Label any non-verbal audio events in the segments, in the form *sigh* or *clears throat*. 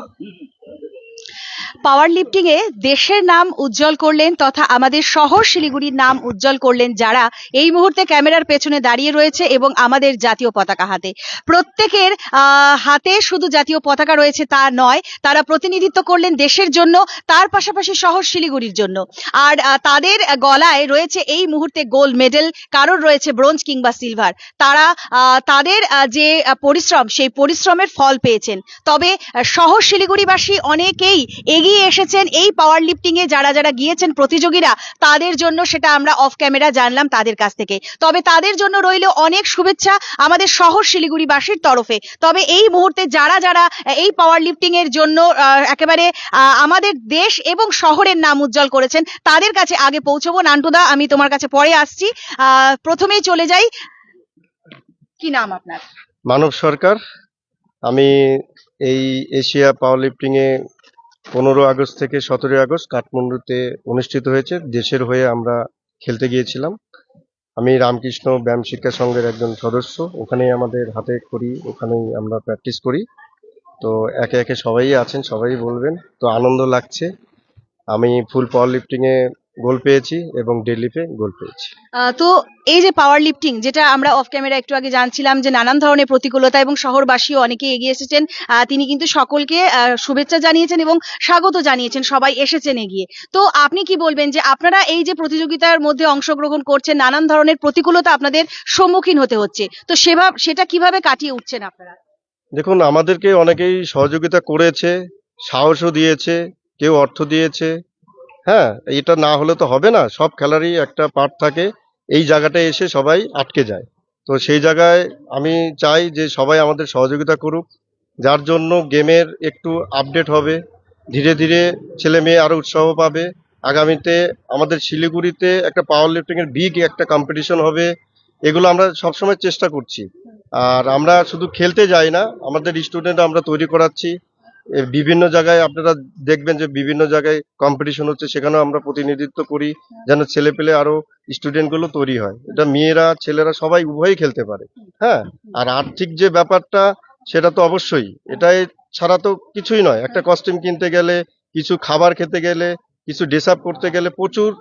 嗯嗯 পাওয়ার lifting এ দেশের নাম উজ্জ্বল করলেন তথা আমাদের শহর শিলিগুড়ির নাম উজ্জ্বল করলেন যারা এই মুহূর্তে ক্যামেরার পেছনে দাঁড়িয়ে রয়েছে এবং আমাদের জাতীয় পতাকা হাতে। প্রত্যেকের হাতে শুধু জাতীয় পতাকা রয়েছে তা নয়, তারা প্রতিনিধিত্ব করলেন দেশের জন্য, তার পাশাপাশি শহর শিলিগুড়ির জন্য। আর তাদের গলায় রয়েছে এই মুহূর্তে গোল্ড মেডেল, কারোর রয়েছে ব্রোঞ্জ কিংবা সিলভার। তারা তাদের যে পরিশ্রম, সেই পরিশ্রমের ফল পেয়েছেন। তবে শহর শিলিগুড়িবাসী অনেকেই এগিয়ে এসেছেন এই পাওয়ার লিফটিং এ যারা যারা গিয়েছেন প্রতিযোগীরা, তাদের জন্য সেটা আমরা অফ ক্যামেরা জানলাম তাদের কাছ থেকে। তবে তাদের জন্য রইল অনেক শুভেচ্ছা আমাদের শহর শিলিগুড়িবাসীর তরফে। তবে এই মুহূর্তে যারা যারা, এই পাওয়ার লিফটিং এর জন্য একেবারে আমাদের দেশ এবং শহরের নাম উজ্জ্বল করেছেন, তাদের কাছে আগে পৌঁছবো। নান্টুদা, আমি তোমার কাছে পরে আসছি। প্রথমেই চলে যাই। কি নাম আপনার? মানব সরকার। আমি এই এশিয়া পাওয়ার লিফটিং এ পনেরো আগস্ট থেকে সতেরোই আগস্ট কাঠমান্ডুতে অনুষ্ঠিত হয়েছে। দেশের হয়ে আমরা খেলতে গিয়েছিলাম। আমি রামকৃষ্ণ ব্যায়াম শিক্ষা সংঘের একজন সদস্য। ওখানেই আমাদের হাতে করি, ওখানেই আমরা প্র্যাকটিস করি। তো একে একে সবাই আছেন, সবাই বলবেন। তো আনন্দ লাগছে। আমি ফুল পাওয়ার লিফটিং এ গোল পেয়েছি এবং ডেডলিফে গোল পেয়েছি। তো এই যে পাওয়ার লিফটিং যেটা আমরা অফ ক্যামেরা একটু আগে জানছিলাম যে নানান ধরনের প্রতিকূলতা এবং শহরবাসীও অনেকে এগিয়ে এসেছেন তিনি কিন্তু সকলকে শুভেচ্ছা জানিয়েছেন এবং স্বাগত জানিয়েছেন সবাই এসেছেন এগিয়ে। তো আপনি কি বলবেন যে আপনারা এই যে প্রতিযোগিতার মধ্যে অংশগ্রহণ করছেন নানান ধরনের প্রতিকূলতা আপনাদের সম্মুখীন হতে হচ্ছে তো সেভাব সেটা কীভাবে কাটিয়ে উঠছেন আপনারা? দেখুন আমাদেরকে অনেকেই সহযোগিতা করেছে সাহসও দিয়েছে কেউ অর্থ দিয়েছে হ্যাঁ এটা না হলে তো হবে না। সব খেলারই একটা পার্ট থাকে। এই জায়গাটায় এসে সবাই আটকে যায়। তো সেই জায়গায় আমি চাই যে সবাই আমাদের সহযোগিতা করুক। যার জন্য গেমের একটু আপডেট হবে। ধীরে ধীরে ছেলে মেয়ে আরও উৎসাহ পাবে। আগামীতে আমাদের শিলিগুড়িতে একটা পাওয়ার লিফটিং এর বিগ একটা কম্পিটিশন হবে। এগুলো আমরা সবসময় চেষ্টা করছি। আর আমরা শুধু খেলতে যাই না, আমাদের স্টুডেন্ট আমরা তৈরি করাচ্ছি। বিভিন্ন জায়গায় আপনারা দেখবেন যে বিভিন্ন জায়গায় কম্পিটিশন হচ্ছে, সেখানেও আমরা প্রতিনিধিত্ব করি যেন ছেলে পেলে আরও স্টুডেন্টগুলো তৈরি হয়। এটা মেয়েরা, ছেলেরা সবাই উভয়ই খেলতে পারে। হ্যাঁ? আর আর্থিক যে ব্যাপারটা, সেটা তো অবশ্যই। এটাই ছাড়া তো কিছুই নয়। একটা কস্টিউম কিনতে গেলে, কিছু খাবার খেতে গেলে, কিছু ড্রেস আপ করতে গেলে প্রচুর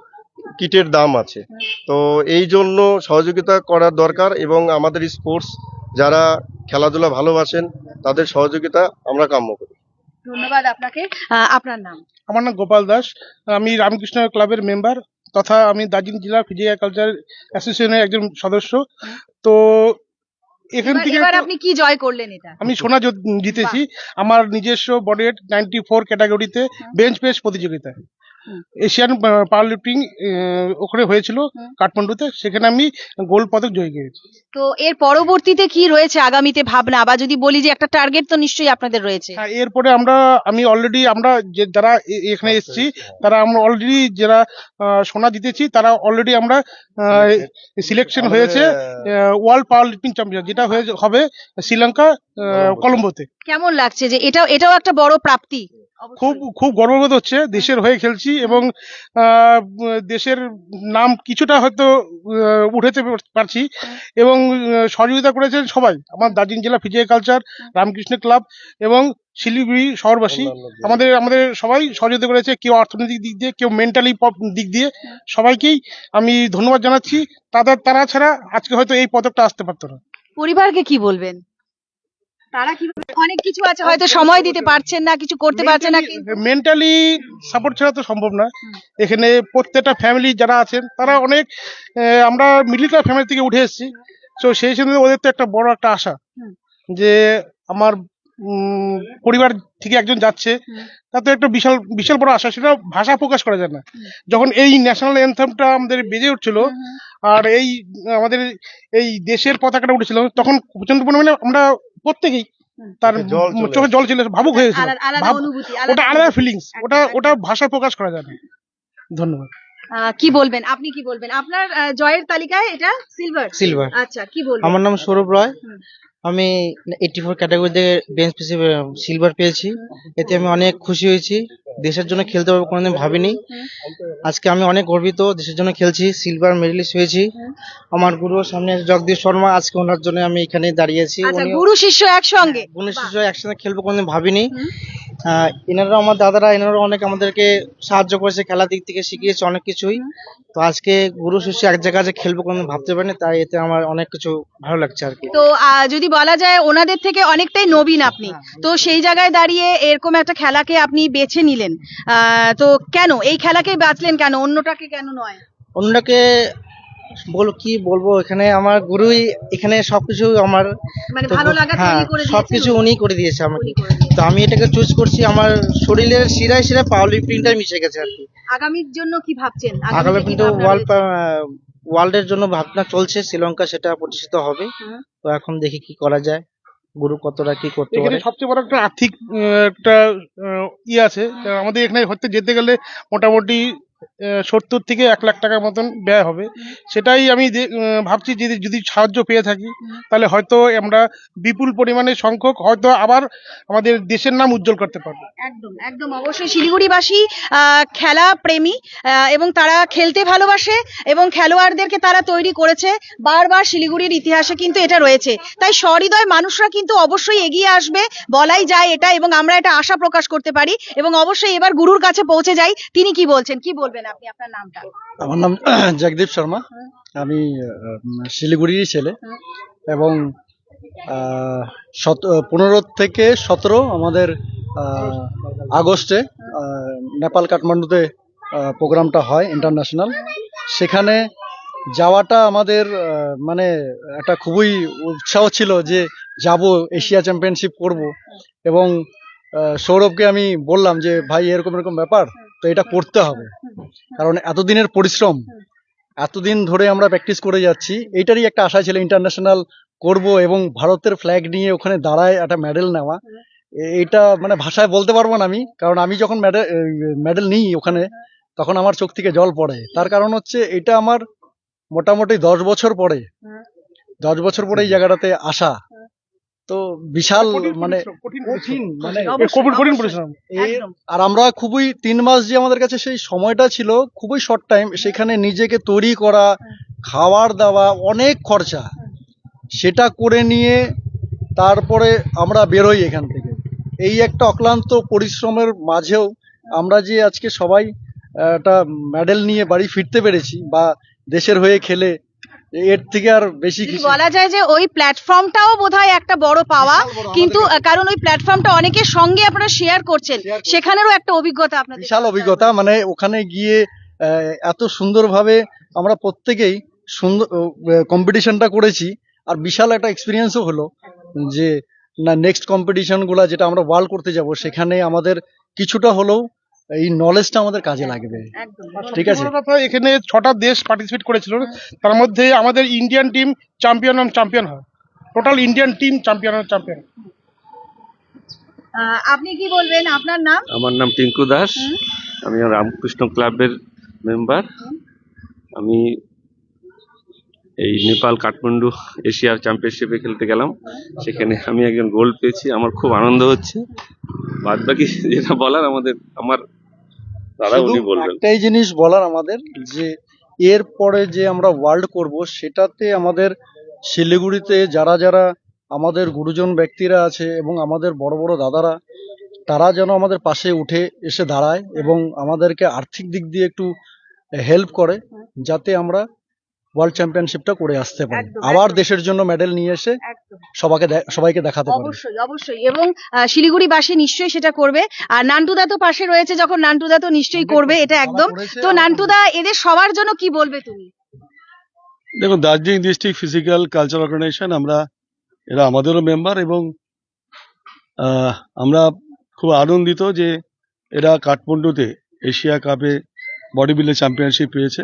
কিটের দাম আছে। তো এই জন্য সহযোগিতা করার দরকার এবং আমাদের স্পোর্টস যারা খেলাধুলা ভালোবাসেন, তাদের সহযোগিতা আমরা কাম্য করি। ধন্যবাদ আপনাকে। আপনার নাম? আমার নাম গোপাল দাস। আমি রামকৃষ্ণ ক্লাবের মেম্বার তথা আমি দার্জিলিং জেলা ফিজিক্যাল কালচার অ্যাসোসিয়েশনের একজন সদস্য। তো এখান থেকে এবার আপনি কি জয় করলেন এটা? আমি সোনা জিতেছি। আমার নিজস্ব বডি ওয়েট নাইনটি ফোর ক্যাটাগরিতে বেঞ্চ প্রেস প্রতিযোগিতায়। এশিয়ান পাওয়ার লিফটিং ওখানে হয়েছিল কাঠমান্ডুতে সেখানে আমি গোল্ড পদক জয় করেছি। তো এর পরবর্তীতে কি রয়েছে আগামীতে ভাবনা? বা যদি বলি যে একটা টার্গেট তো নিশ্চয়ই আপনাদের রয়েছে। হ্যাঁ এরপরে আমরা আমি অলরেডি আমরা যে যারা এখানে এসেছি তারা আমরা অলরেডি যারা সোনা জিতেছি তারা অলরেডি আমরা সিলেকশন হয়েছে ওয়ার্ল্ড পাওয়ার লিফটিং চ্যাম্পিয়ন যেটা হয়ে হবে শ্রীলঙ্কা আহ, কলম্বোতে। কলম্বোতে। কেমন লাগছে যে এটাও এটাও একটা বড় প্রাপ্তি? খুব খুব গর্ববোধ হচ্ছে দেশের হয়ে খেলছি এবং দেশের নাম কিছুটা হয়তো উঠাতে পারছি এবং সহযোগিতা করেছেন সবাই। আমার দার্জিলিং জেলা ফিজিক্যাল কালচার রামকৃষ্ণ ক্লাব এবং শিলিগুড়ি শহরবাসী। আমাদের আমাদের সবাই সহযোগিতা করেছে কেউ অর্থনৈতিক দিক দিয়ে কেউ মেন্টালি দিক দিয়ে। সবাইকেই আমি ধন্যবাদ জানাচ্ছি। তাদের তারা ছাড়া আজকে হয়তো এই পদকটা আসতে পারতো না। পরিবারকে কি বলবেন? তারা কি অনেক কিছু আছে হয়তো সময় দিতে পারছেন না কিছু করতে পারছেন না মেন্টালি সাপোর্ট ছাড়া তো সম্ভব না। এখানে প্রত্যেকটা ফ্যামিলি যারা আছেন তারা অনেক আমরা মিডল ক্লাস ফ্যামিলি থেকে উঠে এসেছি। তো সেই হিসেবে ওদের তো একটা বড় একটা আশা। যে আমার পরিবার থেকে একজন যাচ্ছে তাতে একটা বিশাল বিশাল বড় আশা সেটা ভাষা প্রকাশ করা যায় না। যখন এই ন্যাশনাল অ্যান্থেমটা আমাদের বেজে উঠছিল। আর এই আমাদের এই দেশের পতাকাটা উঠেছিল তখন প্রচণ্ড পরিমাণে আমরা প্রত্যেকেই তার চোখে জল চলে চোখে জল ছিল ভাবুক হয়েছিল ওটা আলাদা ফিলিংস ওটা ওটা ভাষায় প্রকাশ করা যাবে। না ধন্যবাদ। কি বলবেন? আপনি কি বলবেন? আপনার জয়ের তালিকায় এটা সিলভার? সিলভার। আচ্ছা কি বলবেন? আমার নাম সৌরভ রয়। আমি এইটি ফোর ক্যাটাগরিতে বেঞ্চ সিলভার পেয়েছি। এতে আমি অনেক খুশি হয়েছি। দেশের জন্য খেলতে পারব কোনোদিন ভাবিনি। আজকে আমি অনেক গর্বিত দেশের জন্য খেলছি সিলভার মেডেলিস্ট হয়েছি। আমার গুরু সামনে জগদীশ শর্মা আজকে ওনার জন্য আমি এখানে দাঁড়িয়েছি। আচ্ছা গুরু শিষ্য একসঙ্গে। গুরু শিষ্য একসাথে খেলব কোনোদিন ভাবিনি। এনারা আমার দাদারা এনারা অনেক আমাদেরকে সাহায্য করেছে খেলার দিক থেকে শিখিয়েছে অনেক কিছুই। তো আজকে গুরু শিষ্য এক জায়গায় যে খেলব কোনো ভাবতে পারিনি তাই এতে আমার অনেক কিছু ভালো লাগছে আর কি। তো যদি বলা যায় ওনাদের থেকে অনেকটাই নবীন আপনি তো সেই জায়গায় দাঁড়িয়ে এরকম একটা খেলাকে আপনি বেছে নিলেন। আহ, তো কেন? এই খেলাকে বাঁচলেন কেন? অন্যটাকে কেন নয়? অন্যকে বল কি বলব এখানে আমার গুরুই এখানে সবকিছু আমার মানে ভালো লাগা হ্যাঁ তৈরি করে সবকিছু উনি করে দিয়েছে আমাকে। তো আমি এটাকে চুজ করছি আমার শরীরের শিরায় শিরায় পাওয়ার লিফটিংটাই মিশে গেছে আর কি। আগামীর জন্য কি ভাবছেন? আগামী কিন্তু ওয়ার্ল্ড? ওয়ার্ল্ডের জন্য ভাবনা চলছে শ্রীলঙ্কা সেটা প্রতিষ্ঠিত হবে। তো এখন দেখি কি করা যায়। গুরু কতটা কি করতে পারে। সবচেয়ে বড় একটা আর্থিক একটা ইয়ে আছে। আমাদের এখানে হতে যেতে গেলে মোটামুটি সত্তর থেকে এক লাখ টাকার মতন ব্যয় হবে। সেটাই আমি ভাবছি যদি যদি সাহায্য পেয়ে থাকি, তাহলে হয়তো আমরা বিপুল পরিমাণে সংখ্যক হয়তো আবার আমাদের দেশের নাম উজ্জ্বল করতে পারব। একদম একদম। অবশ্যই শিলিগুড়িবাসী খেলা প্রেমী এবং তারা খেলতে ভালোবাসে, এবং খেলোয়াড়দেরকে তারা তৈরি করেছে। বারবার শিলিগুড়ির ইতিহাসে কিন্তু এটা রয়েছে। তাই সহৃদয় মানুষরা কিন্তু অবশ্যই এগিয়ে আসবে, বলাই যায় এটা, এবং আমরা এটা আশা প্রকাশ করতে পারি। এবং অবশ্যই এবার গুরুর কাছে পৌঁছে যাই। তিনি কি বলছেন? কি বলবেন? আপনি আপনার নামটা? আমার নাম *clears throat* জগদীপ শর্মা। আমি আহ, শিলিগুড়িরই ছেলে। এবং সত- পনেরো থেকে সতেরো আমাদের আগস্টে নেপাল কাঠমান্ডুতে প্রোগ্রামটা হয় ইন্টারন্যাশনাল। সেখানে যাওয়াটা আমাদের মানে একটা খুবই উৎসাহ ছিল যে যাব এশিয়া চ্যাম্পিয়নশিপ করব। এবং সৌরভকে আমি বললাম যে ভাই এরকম এরকম ব্যাপার? তো এটা করতে হবে। কারণ এতদিনের পরিশ্রম, এতদিন ধরে আমরা প্র্যাকটিস করে যাচ্ছি, এইটারই একটা আশা ছিল ইন্টারন্যাশনাল করব এবং ভারতের ফ্ল্যাগ নিয়ে ওখানে দাঁড়ায় একটা মেডেল নেওয়া। এ- এইটা মানে ভাষায় বলতে পারব না আমি, কারণ আমি যখন মেডেল মেডেল নিই ওখানে, তখন আমার চোখ থেকে জল পড়ে। তার কারণ হচ্ছে এটা আমার মোটামুটি দশ বছর পরে, দশ বছর পরে এই জায়গাটাতে আসা। তো বিশাল মানে কঠিন মানে কঠিন কঠিন পরিশ্রম। আর আমরা খুবই তিন মাস যে আমাদের কাছে সেই সময়টা ছিল খুবই শর্ট টাইম সেখানে নিজেকে তৈরি করা খাওয়ার দাওয়া অনেক খরচা। সেটা করে নিয়ে তারপরে আমরা বেরোই এখান থেকে। এই একটা অক্লান্ত পরিশ্রমের মাঝেও আমরা যে আজকে সবাই একটা মেডেল নিয়ে বাড়ি ফিরতে পেরেছি বা দেশের হয়ে খেলে এর থেকে আর বেশি কিছু বলা যায় যে ওই প্ল্যাটফর্মটাও বোধহয় একটা বড় পাওয়া কিন্তু কারণ ওই প্ল্যাটফর্মটা অনেকের সঙ্গে আপনারা শেয়ার করছেন। সেখানেরও একটা অভিজ্ঞতা আপনাদের বিশাল অভিজ্ঞতা মানে ওখানে গিয়ে এত সুন্দরভাবে আমরা প্রত্যেকেই সুন্দর কম্পিটিশনটা করেছি। আর বিশাল একটা এক্সপিরিয়েন্সও হলো যে না নেক্সট কম্পিটিশনগুলা যেটা আমরা ওয়ার্ল্ড করতে যাব সেখানে আমাদের কিছুটা হলেও এই নলেজটা আমাদের কাজে লাগবে। ঠিক আছে? কথা এখানে ছটা দেশ পার্টিসিপেট করেছিল। তার মধ্যে আমাদের Indian team champion on champion হয়। Total Indian team champion on champion আপনি কি বলবেন? আপনার নাম? আমার নাম টিঙ্কু দাস। আমি রামকৃষ্ণ ক্লাবের মেম্বার আমি এই নেপাল কাঠমান্ডু এশিয়ার চ্যাম্পিয়নশিপে খেলতে গেলাম। সেখানে আমি একজন গোল্ড পেয়েছি। আমার খুব আনন্দ হচ্ছে। বাদ বাকি যেটা বলার আমাদের আমার দাদা শুধু উনি বলবেন। একটাই জিনিস বলার আমাদের যে এরপরে যে আমরা ওয়ার্ল্ড করব সেটাতে আমাদের শিলিগুড়িতে যারা যারা আমাদের গুরুজন ব্যক্তিরা আছে এবং আমাদের বড় বড় দাদারা তারা যেন আমাদের পাশে উঠে এসে দাঁড়ায় এবং আমাদেরকে আর্থিক দিক দিয়ে একটু হেল্প করে যাতে আমরা ওয়ার্ল্ড চ্যাম্পিয়নশিপটা করে আসতে পারি। আবার দেশের জন্য মেডেল নিয়ে এসে সবাইকে সবাইকে দেখাতে পারি অবশ্যই অবশ্যই। এবং আহ, শিলিগুড়িবাসী নিশ্চয়ই সেটা করবে। আর নান্টুদা তো পাশে রয়েছে যখন নান্টুদা তো নিশ্চয়ই করবে এটা একদম। তো আমরা নান্টুদা এদের সবার জন্য কি বলবে তুমি? দেখুন Darjeeling district physical culture organisation আমরা এরা আমাদেরও মেম্বার এবং আহ, আমরা খুব আনন্দিত যে এরা কাঠমান্ডুতে এশিয়া কাপে বডি বিল্ডার চ্যাম্পিয়নশিপ পেয়েছে।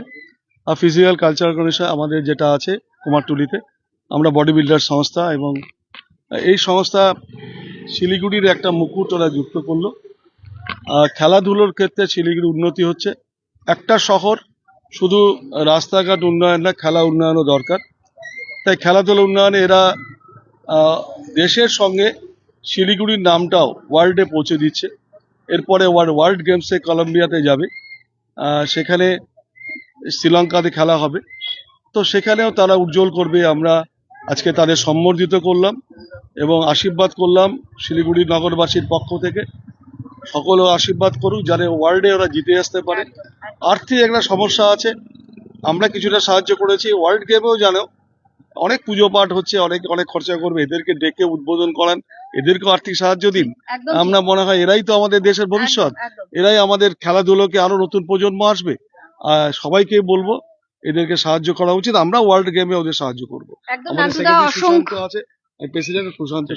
আর ফিজিক্যাল কালচার অর্গানাইজেশন আমাদের যেটা আছে কুমারটুলিতে, আমরা বডি বিল্ডার সংস্থা এবং এই সংস্থা শিলিগুড়ির একটা মুকুট ওরা যুক্ত করল। খেলাধুলোর ক্ষেত্রে শিলিগুড়ি উন্নতি হচ্ছে। একটা শহর শুধু রাস্তাঘাট উন্নয়ন না, খেলা উন্নয়নও দরকার। তাই খেলাধুলা উন্নয়নে এরা দেশের সঙ্গে শিলিগুড়ির নামটাও ওয়ার্ল্ডে পৌঁছে দিচ্ছে। এরপরে ওয়ার্ল্ড গেমসে কলম্বিয়াতে যাবে। সেখানে শ্রীলঙ্কাতে খেলা হবে। তো সেখানেও তারা উজ্জ্বল করবে। আমরা আজকে তাদের সম্বর্ধিত করলাম এবং আশীর্বাদ করলাম শিলিগুড়ি নগরবাসীর পক্ষ থেকে। সকলে আশীর্বাদ করুক যাতে ওয়ার্ল্ডে ওরা জিতে আসতে পারে। আর্থিক একটা সমস্যা আছে। আমরা কিছুটা সাহায্য করেছি। ওয়ার্ল্ড গেমেও জানো অনেক পুজো পাঠ হচ্ছে অনেক অনেক খরচা করবে। এদেরকে ডেকে উদ্বোধন করান। এদেরকেও আর্থিক সাহায্য দিন। আমরা মনে হয় এরাই তো আমাদের দেশের ভবিষ্যৎ। এরাই আমাদের খেলাধুলোকে আরও নতুন প্রজন্ম আসবে। সবাইকে বলব এদেরকে সাহায্য করা উচিত। আমরা ওয়ার্ল্ড গেমে ওদের সাহায্য করব। আমাদের সেক্রেটারি সুশান্ত আছে প্রেসিডেন্ট সুশান্ত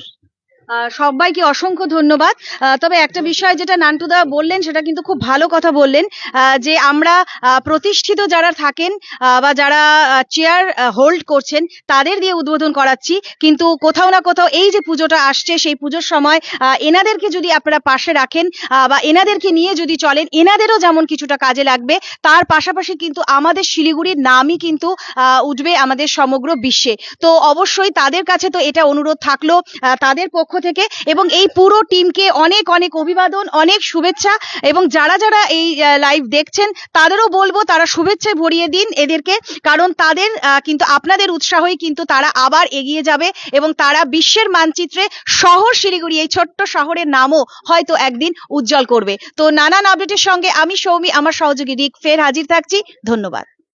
সবাইকে অসংখ্য ধন্যবাদ। তবে একটা বিষয় যেটা নান্টুদা বললেন, সেটা কিন্তু খুব ভালো কথা বললেন যে আমরা প্রতিষ্ঠিত যারা থাকেন বা যারা চেয়ার হোল্ড করছেন, তাদের দিয়ে উদ্বোধন করাচ্ছি। কিন্তু কোথাও না কোথাও এই যে পুজোটা আসছে, সেই পুজোর সময় এনাদেরকে যদি আপনারা পাশে রাখেন বা এনাদেরকে নিয়ে যদি চলেন, এনাদেরও যেমন কিছুটা কাজে লাগবে, তার পাশাপাশি কিন্তু আমাদের শিলিগুড়ির নামই কিন্তু উঠবে আমাদের সমগ্র বিশ্বে। তো অবশ্যই তাদের কাছে তো এটা অনুরোধ থাকল তাদের পক্ষ থেকে এবং এই পুরো টিমকে অনেক অনেক অভিবাদন, অনেক শুভেচ্ছা এবং যারা যারা এই লাইভ দেখছেন, তাদেরও বলব তারা শুভেচ্ছায় ভরিয়ে দিন এদেরকে, কারণ তাদের কিন্তু আপনাদের উৎসাহই কিন্তু তারা আবার এগিয়ে যাবে এবং তারা বিশ্বের মানচিত্রে শহর শিলিগুড়ি, এই ছোট্ট শহরের নামও হয়তো একদিন উজ্জ্বল করবে। তো নানান আপডেটের সঙ্গে আমি সৌমি, আমার সহযোগী রিক ফের হাজির থাকছি। ধন্যবাদ।